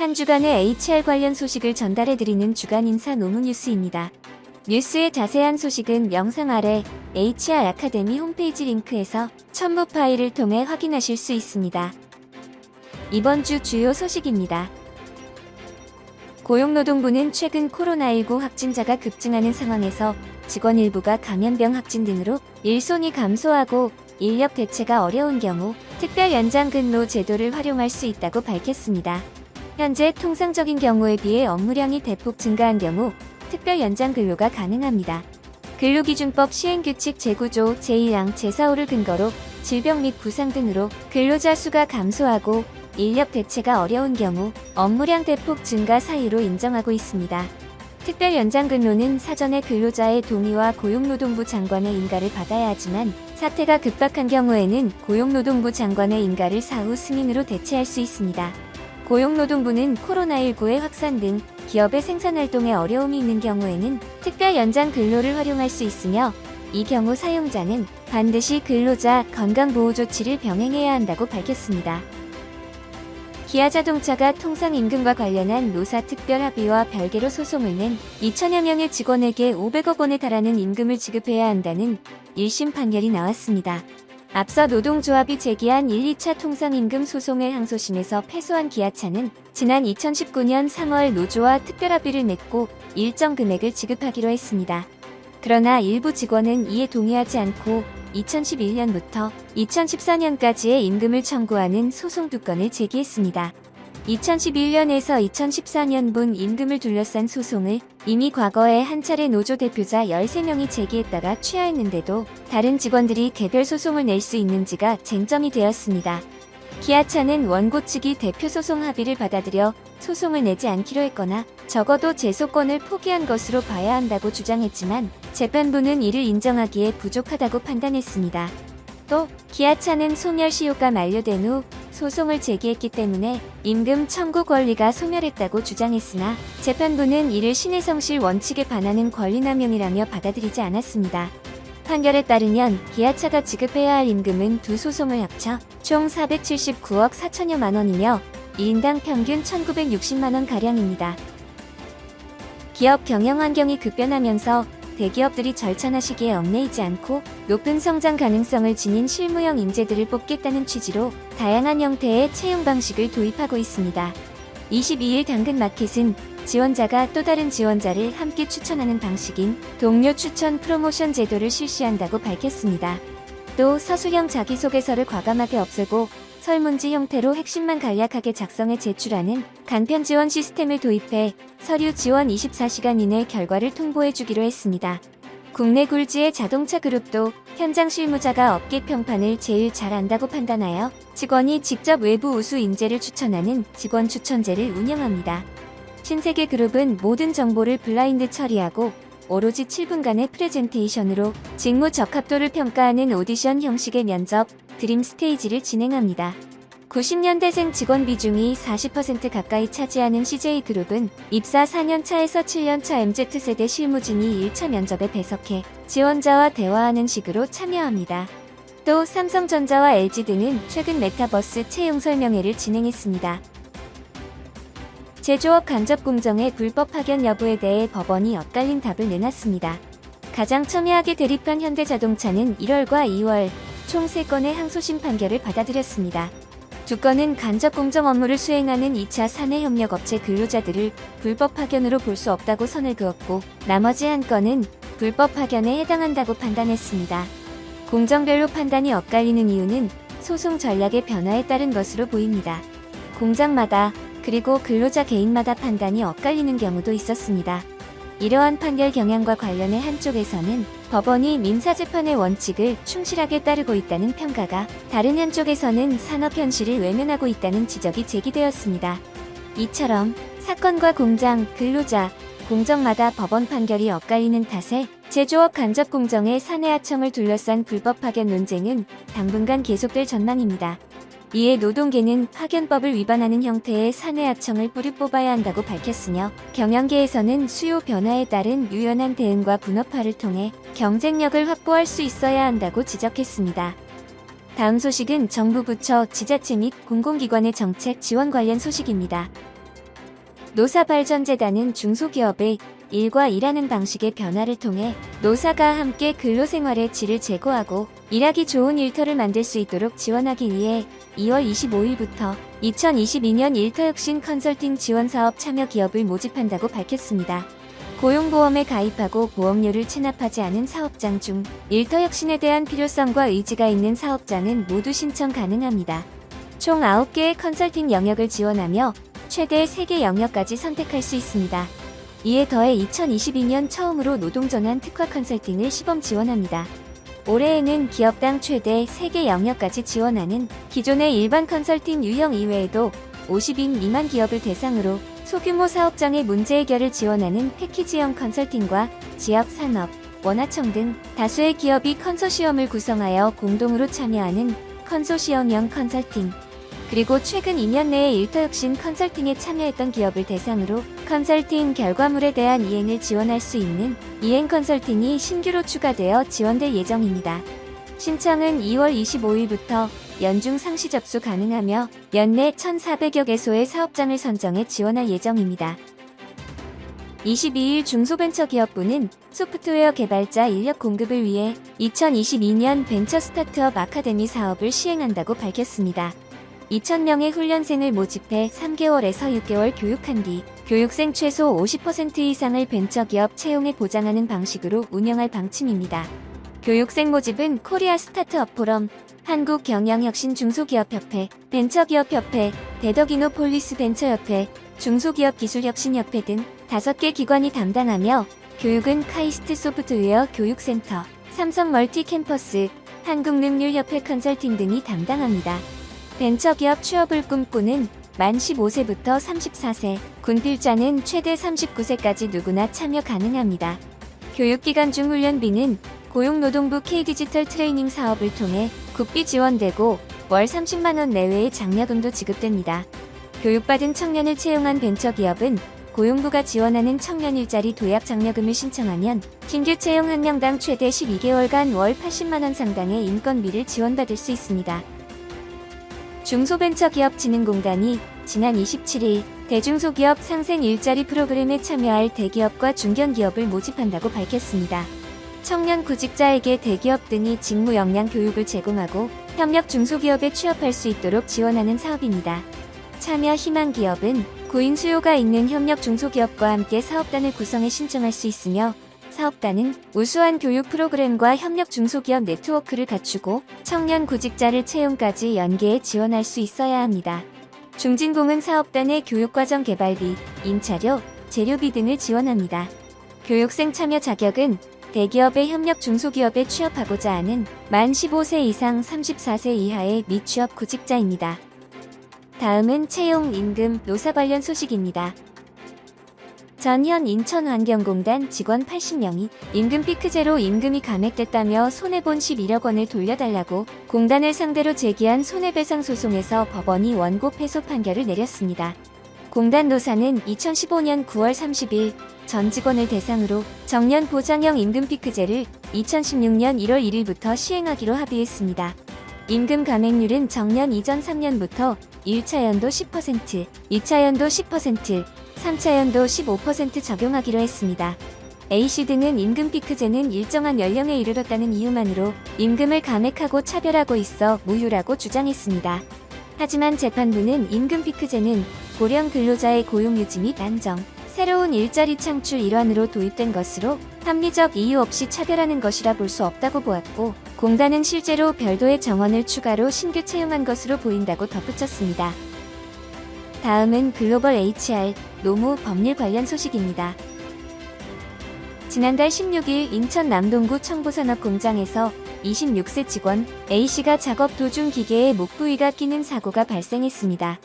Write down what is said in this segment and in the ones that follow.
한 주간의 HR 관련 소식을 전달해드리는 주간 인사 노무 뉴스입니다. 뉴스의 자세한 소식은 영상 아래 HR 아카데미 홈페이지 링크에서 첨부 파일을 통해 확인하실 수 있습니다. 이번 주 주요 소식입니다. 고용노동부는 최근 코로나19 확진자가 급증하는 상황에서 직원 일부가 감염병 확진 등으로 일손이 감소하고 인력 대체가 어려운 경우 특별 연장 근로 제도를 활용할 수 있다고 밝혔습니다. 현재 통상적인 경우에 비해 업무량이 대폭 증가한 경우 특별 연장 근로가 가능합니다. 근로기준법 시행규칙 제9조 제1항 제4호를 근거로 질병 및 부상 등으로 근로자 수가 감소하고 인력 대체가 어려운 경우 업무량 대폭 증가 사유로 인정하고 있습니다. 특별 연장 근로는 사전에 근로자의 동의와 고용노동부 장관의 인가를 받아야 하지만 사태가 급박한 경우에는 고용노동부 장관의 인가를 사후 승인으로 대체할 수 있습니다. 고용노동부는 코로나19의 확산 등 기업의 생산활동에 어려움이 있는 경우에는 특별 연장 근로를 활용할 수 있으며 이 경우 사용자는 반드시 근로자 건강보호 조치를 병행해야 한다고 밝혔습니다. 기아자동차가 통상 임금과 관련한 노사 특별 합의와 별개로 소송을 낸 2천여 명의 직원에게 500억 원에 달하는 임금을 지급해야 한다는 1심 판결이 나왔습니다. 앞서 노동조합이 제기한 1, 2차 통상임금 소송의 항소심에서 패소한 기아차는 지난 2019년 3월 노조와 특별합의를 맺고 일정 금액을 지급하기로 했습니다. 그러나 일부 직원은 이에 동의하지 않고 2011년부터 2014년까지의 임금을 청구하는 소송 두 건을 제기했습니다. 2011년에서 2014년분 임금을 둘러싼 소송을 이미 과거에 한 차례 노조 대표자 13명이 제기했다가 취하했는데도 다른 직원들이 개별 소송을 낼 수 있는지가 쟁점이 되었습니다. 기아차는 원고 측이 대표 소송 합의를 받아들여 소송을 내지 않기로 했거나 적어도 제소권을 포기한 것으로 봐야 한다고 주장했지만 재판부는 이를 인정하기에 부족하다고 판단했습니다. 또 기아차는 소멸시효가 만료된 후 소송을 제기했기 때문에 임금 청구 권리가 소멸했다고 주장했으나 재판부는 이를 신해성실 원칙에 반하는 권리남용이라며 받아들이지 않았습니다. 판결에 따르면 기아차가 지급해야 할 임금은 두 소송을 합쳐 총 479억 4천여만 원이며 1인당 평균 1,960만 원 가량입니다. 기업 경영 환경이 급변하면서 대기업들이 절찬화 시기에 얽매이지 않고 높은 성장 가능성을 지닌 실무형 인재들을 뽑겠다는 취지로 다양한 형태의 채용 방식을 도입하고 있습니다. 22일 당근마켓은 지원자가 또 다른 지원자를 함께 추천하는 방식인 동료 추천 프로모션 제도를 실시한다고 밝혔습니다. 또 서술형 자기소개서를 과감하게 없애고 설문지 형태로 핵심만 간략하게 작성해 제출하는 간편 지원 시스템을 도입해 서류 지원 24시간 이내 결과를 통보해 주기로 했습니다. 국내 굴지의 자동차 그룹도 현장 실무자가 업계 평판을 제일 잘 안다고 판단하여 직원이 직접 외부 우수 인재를 추천하는 직원 추천제를 운영합니다. 신세계 그룹은 모든 정보를 블라인드 처리하고 오로지 7분간의 프레젠테이션으로 직무 적합도를 평가하는 오디션 형식의 면접, 드림 스테이지를 진행합니다. 90년대생 직원 비중이 40% 가까이 차지하는 CJ그룹은 입사 4년차에서 7년차 MZ세대 실무진이 1차 면접에 배석해 지원자와 대화하는 식으로 참여합니다. 또 삼성전자와 LG 등은 최근 메타버스 채용 설명회를 진행했습니다. 제조업 간접 공정의 불법 파견 여부에 대해 법원이 엇갈린 답을 내놨습니다. 가장 첨예하게 대립한 현대자동차는 1월과 2월 총 3건의 항소심 판결을 받아들였습니다. 두 건은 간접 공정 업무를 수행하는 2차 사내 협력 업체 근로자들을 불법 파견으로 볼 수 없다고 선을 그었고 나머지 한 건은 불법 파견에 해당한다고 판단했습니다. 공정별로 판단이 엇갈리는 이유는 소송 전략의 변화에 따른 것으로 보입니다. 공장마다 그리고 근로자 개인마다 판단이 엇갈리는 경우도 있었습니다. 이러한 판결 경향과 관련해 한쪽에서는 법원이 민사재판의 원칙을 충실하게 따르고 있다는 평가가 다른 한쪽에서는 산업 현실을 외면하고 있다는 지적이 제기되었습니다. 이처럼 사건과 공장, 근로자, 공정마다 법원 판결이 엇갈리는 탓에 제조업 간접 공정의 사내 하청을 둘러싼 불법 파견 논쟁은 당분간 계속될 전망입니다. 이에 노동계는 파견법을 위반하는 형태의 사내하청을 뿌리 뽑아야 한다고 밝혔으며 경영계에서는 수요 변화에 따른 유연한 대응과 분업화를 통해 경쟁력을 확보할 수 있어야 한다고 지적했습니다. 다음 소식은 정부 부처, 지자체 및 공공기관의 정책 지원 관련 소식입니다. 노사발전재단은 중소기업의 일과 일하는 방식의 변화를 통해 노사가 함께 근로생활의 질을 제고하고 일하기 좋은 일터를 만들 수 있도록 지원하기 위해 2월 25일부터 2022년 일터혁신 컨설팅 지원사업 참여 기업을 모집한다고 밝혔습니다. 고용보험에 가입하고 보험료를 체납하지 않은 사업장 중 일터혁신에 대한 필요성과 의지가 있는 사업장은 모두 신청 가능합니다. 총 9개의 컨설팅 영역을 지원하며 최대 3개 영역까지 선택할 수 있습니다. 이에 더해 2022년 처음으로 노동전환 특화 컨설팅을 시범 지원합니다. 올해에는 기업당 최대 3개 영역까지 지원하는 기존의 일반 컨설팅 유형 이외에도 50인 미만 기업을 대상으로 소규모 사업장의 문제 해결을 지원하는 패키지형 컨설팅과 지역 산업, 원화청 등 다수의 기업이 컨소시엄을 구성하여 공동으로 참여하는 컨소시엄형 컨설팅, 그리고 최근 2년 내에 일터혁신 컨설팅에 참여했던 기업을 대상으로 컨설팅 결과물에 대한 이행을 지원할 수 있는 이행 컨설팅이 신규로 추가되어 지원될 예정입니다. 신청은 2월 25일부터 연중 상시 접수 가능하며 연내 1,400여 개소의 사업장을 선정해 지원할 예정입니다. 22일 중소벤처기업부는 소프트웨어 개발자 인력 공급을 위해 2022년 벤처 스타트업 아카데미 사업을 시행한다고 밝혔습니다. 2,000명의 훈련생을 모집해 3개월에서 6개월 교육한 뒤 교육생 최소 50% 이상을 벤처기업 채용에 보장하는 방식으로 운영할 방침입니다. 교육생 모집은 코리아 스타트업 포럼, 한국경영혁신 중소기업협회, 벤처기업협회, 대덕이노폴리스 벤처협회, 중소기업기술혁신협회 등 5개 기관이 담당하며 교육은 카이스트 소프트웨어 교육센터, 삼성 멀티캠퍼스, 한국능률협회 컨설팅 등이 담당합니다. 벤처기업 취업을 꿈꾸는 만 15세부터 34세, 군필자는 최대 39세까지 누구나 참여 가능합니다. 교육기간 중 훈련비는 고용노동부 K디지털 트레이닝 사업을 통해 국비 지원되고 월 30만원 내외의 장려금도 지급됩니다. 교육받은 청년을 채용한 벤처기업은 고용부가 지원하는 청년 일자리 도약 장려금을 신청하면 신규 채용 한 명당 최대 12개월간 월 80만원 상당의 인건비를 지원받을 수 있습니다. 중소벤처기업진흥공단이 지난 27일 대중소기업 상생 일자리 프로그램에 참여할 대기업과 중견기업을 모집한다고 밝혔습니다. 청년 구직자에게 대기업 등이 직무 역량 교육을 제공하고 협력 중소기업에 취업할 수 있도록 지원하는 사업입니다. 참여 희망 기업은 구인 수요가 있는 협력 중소기업과 함께 사업단을 구성해 신청할 수 있으며 사업단은 우수한 교육 프로그램과 협력 중소기업 네트워크를 갖추고 청년 구직자를 채용까지 연계해 지원할 수 있어야 합니다. 중진공은 사업단의 교육과정 개발비, 임차료, 재료비 등을 지원합니다. 교육생 참여 자격은 대기업의 협력 중소기업에 취업하고자 하는 만 15세 이상 34세 이하의 미취업 구직자입니다. 다음은 채용, 임금, 노사 관련 소식입니다. 전현 인천환경공단 직원 80명이 임금 피크제로 임금이 감액됐다며 손해본 11억 원을 돌려달라고 공단을 상대로 제기한 손해배상 소송에서 법원이 원고 패소 판결을 내렸습니다. 공단 노사는 2015년 9월 30일 전 직원을 대상으로 정년 보장형 임금 피크제를 2016년 1월 1일부터 시행하기로 합의했습니다. 임금 감액률은 정년 이전 3년부터 1차 연도 10%, 2차 연도 10%, 3차 연도 15% 적용하기로 했습니다. A씨 등은 임금 피크제는 일정한 연령에 이르렀다는 이유만으로 임금을 감액하고 차별하고 있어 무효라고 주장했습니다. 하지만 재판부는 임금 피크제는 고령 근로자의 고용 유지 및 안정, 새로운 일자리 창출 일환으로 도입된 것으로 합리적 이유 없이 차별하는 것이라 볼 수 없다고 보았고, 공단은 실제로 별도의 정원을 추가로 신규 채용한 것으로 보인다고 덧붙였습니다. 다음은 글로벌 HR 노무 법률 관련 소식입니다. 지난달 16일 인천 남동구 청부산업 공장에서 26세 직원 A씨가 작업 도중 기계에 목 부위가 끼는 사고가 발생했습니다.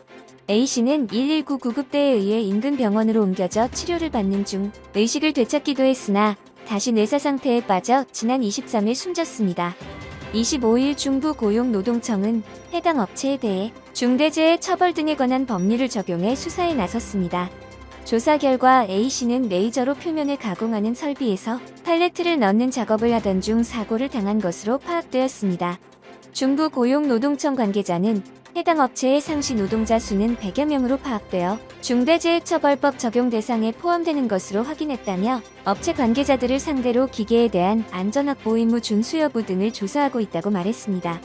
A씨는 119 구급대에 의해 인근 병원으로 옮겨져 치료를 받는 중 의식을 되찾기도 했으나 다시 뇌사 상태에 빠져 지난 23일 숨졌습니다. 25일 중부 고용노동청은 해당 업체에 대해 중대재해 처벌 등에 관한 법률을 적용해 수사에 나섰습니다. 조사 결과 A씨는 레이저로 표면을 가공하는 설비에서 팔레트를 넣는 작업을 하던 중 사고를 당한 것으로 파악되었습니다. 중부 고용노동청 관계자는 해당 업체의 상시 노동자 수는 100여 명으로 파악되어 중대재해처벌법 적용 대상에 포함되는 것으로 확인했다며 업체 관계자들을 상대로 기계에 대한 안전확보 의무 준수 여부 등을 조사하고 있다고 말했습니다.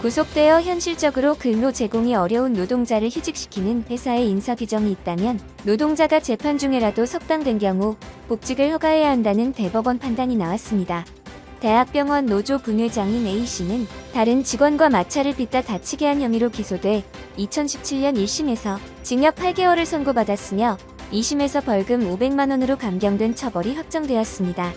구속되어 현실적으로 근로 제공이 어려운 노동자를 휴직시키는 회사의 인사 규정이 있다면 노동자가 재판 중에라도 석방된 경우 복직을 허가해야 한다는 대법원 판단이 나왔습니다. 대학병원 노조 분회장인 A씨는 다른 직원과 마찰을 빚다 다치게 한 혐의로 기소돼 2017년 1심에서 징역 8개월을 선고받았으며 2심에서 벌금 500만 원으로 감경된 처벌이 확정되었습니다.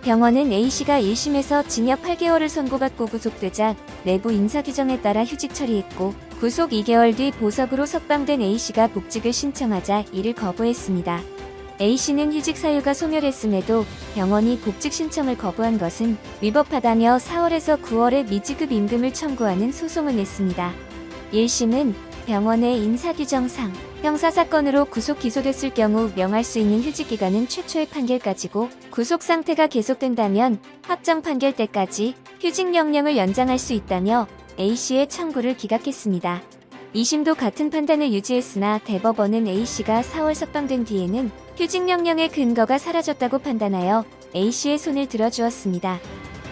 병원은 A씨가 1심에서 징역 8개월을 선고받고 구속되자 내부 인사 규정에 따라 휴직 처리했고 구속 2개월 뒤 보석으로 석방된 A씨가 복직을 신청하자 이를 거부했습니다. A씨는 휴직 사유가 소멸했음에도 병원이 복직 신청을 거부한 것은 위법하다며 4월에서 9월에 미지급 임금을 청구하는 소송을 냈습니다. 1심은 병원의 인사규정상 형사사건으로 구속 기소됐을 경우 명할 수 있는 휴직 기간은 최초의 판결까지고 구속 상태가 계속된다면 확정 판결 때까지 휴직 명령을 연장할 수 있다며 A씨의 청구를 기각했습니다. 2심도 같은 판단을 유지했으나 대법원은 A씨가 4월 석방된 뒤에는 휴직 명령의 근거가 사라졌다고 판단하여 A씨의 손을 들어주었습니다.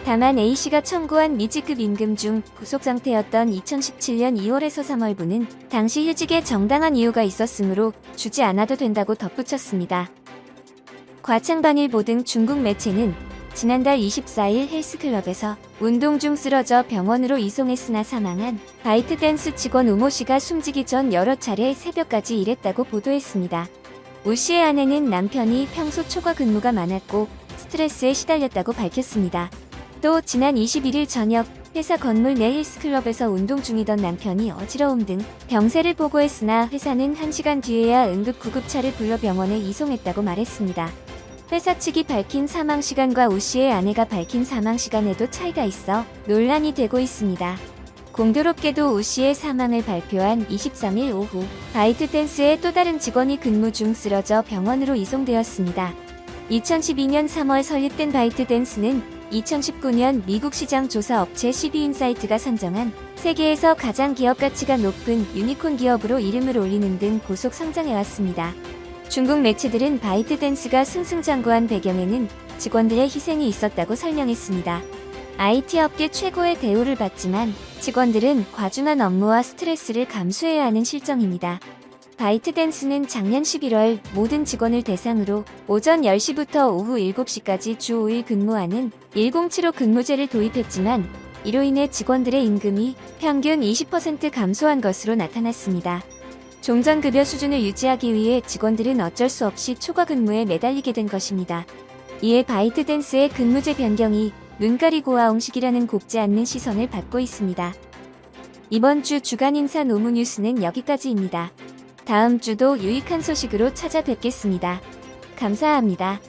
다만 A씨가 청구한 미지급 임금 중 구속 상태였던 2017년 2월에서 3월분은 당시 휴직에 정당한 이유가 있었으므로 주지 않아도 된다고 덧붙였습니다. 과창반일보 등 중국 매체는 지난달 24일 헬스클럽에서 운동 중 쓰러져 병원으로 이송했으나 사망한 바이트댄스 직원 우모 씨가 숨지기 전 여러 차례 새벽까지 일했다고 보도했습니다. 우 씨의 아내는 남편이 평소 초과 근무가 많았고 스트레스에 시달렸다고 밝혔습니다. 또 지난 21일 저녁 회사 건물 내 헬스클럽에서 운동 중이던 남편이 어지러움 등 병세를 보고했으나 회사는 1시간 뒤에야 응급 구급차를 불러 병원에 이송했다고 말했습니다. 회사 측이 밝힌 사망 시간과 우 씨의 아내가 밝힌 사망 시간에도 차이가 있어 논란이 되고 있습니다. 공교롭게도 우 씨의 사망을 발표한 23일 오후 바이트 댄스의 또 다른 직원이 근무 중 쓰러져 병원으로 이송되었습니다. 2012년 3월 설립된 바이트 댄스는 2019년 미국 시장 조사 업체 CB인사이트가 선정한 세계에서 가장 기업 가치가 높은 유니콘 기업으로 이름을 올리는 등 고속 성장해왔습니다. 중국 매체들은 바이트 댄스가 승승장구한 배경에는 직원들의 희생이 있었다고 설명했습니다. IT 업계 최고의 대우를 받지만 직원들은 과중한 업무와 스트레스를 감수해야 하는 실정입니다. 바이트 댄스는 작년 11월 모든 직원을 대상으로 오전 10시부터 오후 7시까지 주 5일 근무하는 1075 근무제를 도입했지만 이로 인해 직원들의 임금이 평균 20% 감소한 것으로 나타났습니다. 종전 급여 수준을 유지하기 위해 직원들은 어쩔 수 없이 초과 근무에 매달리게 된 것입니다. 이에 바이트 댄스의 근무제 변경이 눈 가리고와 옹식이라는 곱지 않는 시선을 받고 있습니다. 이번 주 주간 인사 노무 뉴스는 여기까지입니다. 다음 주도 유익한 소식으로 찾아뵙겠습니다. 감사합니다.